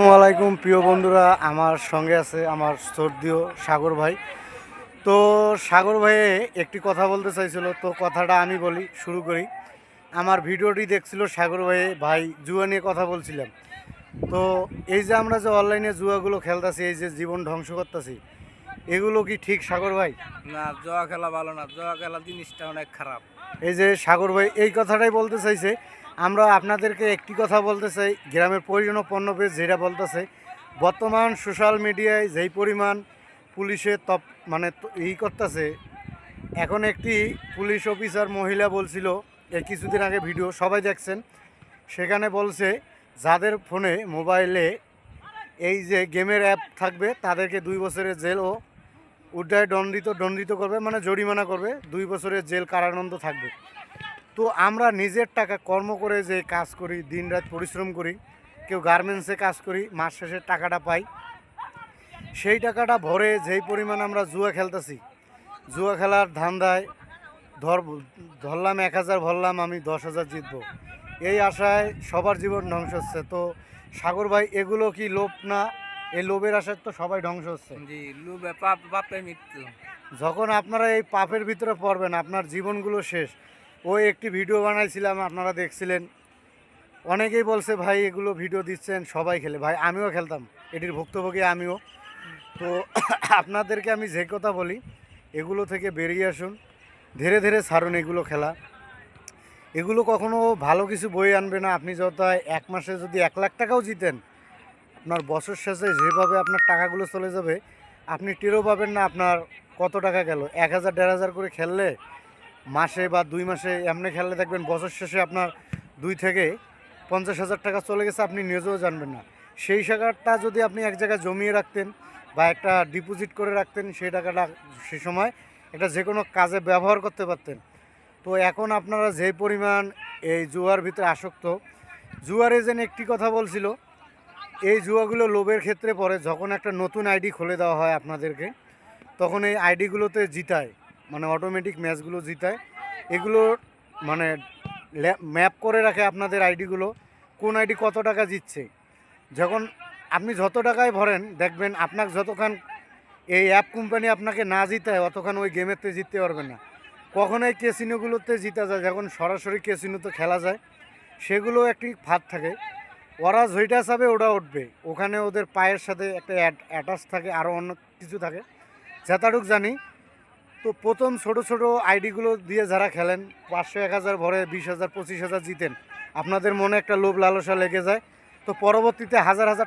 আলাইকুম, প্রিয় বন্ধুরা। আমার সঙ্গে আছে আমার শ্রদ্ধীয় সাগর ভাই। তো সাগর ভাইয়ে একটি কথা বলতে চাইছিল, তো কথাটা আমি বলি, শুরু করি। আমার ভিডিওটি দেখছিল সাগর ভাইয়ে, ভাই জুয়া নিয়ে কথা বলছিলাম তো এই যে আমরা যে অনলাইনে জুয়াগুলো খেলতেছি, এই যে জীবন ধ্বংস করতেছি, এগুলো কি ঠিক সাগর ভাই? না, জোয়া খেলা ভালো না। জোয়া খেলা জিনিসটা অনেক খারাপ। এই যে সাগর ভাই এই কথাটাই বলতে চাইছে। আমরা আপনাদেরকে একটি কথা বলতে চাই, গ্রামের প্রয়োজনীয় পণ্য পেজ যেটা বলতেছে, বর্তমান সোশ্যাল মিডিয়ায় যেই পরিমাণ পুলিশে তপ মানে ই করতেছে, এখন একটি পুলিশ অফিসার মহিলা বলছিল এই কিছুদিন আগে ভিডিও সবাই দেখছেন, সেখানে বলছে, যাদের ফোনে মোবাইলে এই যে গেমের অ্যাপ থাকবে, তাদেরকে দুই বছরের জেল ও উড্ডায় দণ্ডিত দণ্ডিত করবে মানে জরিমানা করবে, দুই বছরের জেল কারানন্দ থাকবে। তো আমরা নিজের টাকা কর্ম করে যে কাজ করি, দিনরাত পরিশ্রম করি, কেউ গার্মেন্টসে কাজ করি, মাস শেষে টাকাটা পাই। সেই টাকাটা ভরে যেই পরিমাণ আমরা জুয়া খেলতেছি, জুয়া খেলার ধান্দায় ধর, ধরলাম এক হাজার, ভরলাম আমি দশ হাজার জিতবো। এই আশায় সবার জীবন ধ্বংস হচ্ছে। তো সাগর ভাই, এগুলো কি লোভ না এই লোভের আশায় তো সবাই ধ্বংস হচ্ছে। জি লুবে পাপ বাপে মৃত্যু। যখন আপনারা এই পাপের ভিতরে পড়বেন আপনার জীবনগুলো শেষ। ওই একটি ভিডিও বানাইছিলাম আপনারা দেখছিলেন। অনেকেই বলছে ভাই এগুলো ভিডিও দিচ্ছেন সবাই খেলে। ভাই আমিও খেলতাম। এটির ভুক্তভোগী আমিও। তো আপনাদেরকে আমি যে কথা বলি এগুলো থেকে বেরিয়ে আসুন। ধীরে ধীরে ছাড়ুন এগুলো খেলা। এগুলো কখনো ভালো কিছু বই আনবে না। আপনি যত এক মাসে যদি এক লাখ টাকাও জিতেন আপনার বছর শেষে যেভাবে আপনার টাকাগুলো চলে যাবে, আপনি টেরও পাবেন না আপনার কত টাকা গেল। এক হাজার, দেড় হাজার করে খেললে মাসে বা দুই মাসে এমনি খেললে দেখবেন বছর শেষে আপনার দুই থেকে পঞ্চাশ হাজার টাকা চলে গেছে, আপনি নিজেও জানবেন না। সেই টাকাটা যদি আপনি এক জায়গায় জমিয়ে রাখতেন বা একটা ডিপোজিট করে রাখতেন, সেই টাকাটা সে সময় একটা যে কোনো কাজে ব্যবহার করতে পারতেন। তো এখন আপনারা যে পরিমাণ এই জুয়ার ভিতরে আসক্ত, জুয়ার এজেন্ট একটি কথা বলছিল এই জুয়াগুলো লোভের ক্ষেত্রে পড়ে। যখন একটা নতুন আইডি খুলে দেওয়া হয় আপনাদেরকে, তখন এই আইডিগুলোতে জিতায়। মানে অটোমেটিক ম্যাচগুলো জিতায়। এগুলো মানে ম্যাপ করে রাখে আপনাদের আইডিগুলো, কোন আইডি কত টাকা জিতছে। যখন আপনি যত টাকায় ভরেন, দেখবেন আপনার যতক্ষণ এই অ্যাপ কোম্পানি আপনাকে না জিতায় অতক্ষণ ওই গেমেতে জিততে পারবেন না। কখনোই কেসিনোগুলোতে জিতা যায়। যখন সরাসরি কেসিনোতে খেলা যায়, সেগুলো একটি ফাঁদ থাকে। ওরা যেটা চাবে ওরা উঠবে। ওখানে ওদের পায়ের সাথে একটা অ্যাটাচ থাকে আরও অন্য কিছু থাকে। যেতাটুক জানি, তো প্রথম ছোট ছোট আইডিগুলো দিয়ে যারা খেলেন, পাঁচশো, এক হাজার ভরে বিশ হাজার, পঁচিশ হাজার জিতেন। আপনাদের মনে একটা লোভ লালসা লেগে যায়। তো পরবর্তীতে হাজার হাজার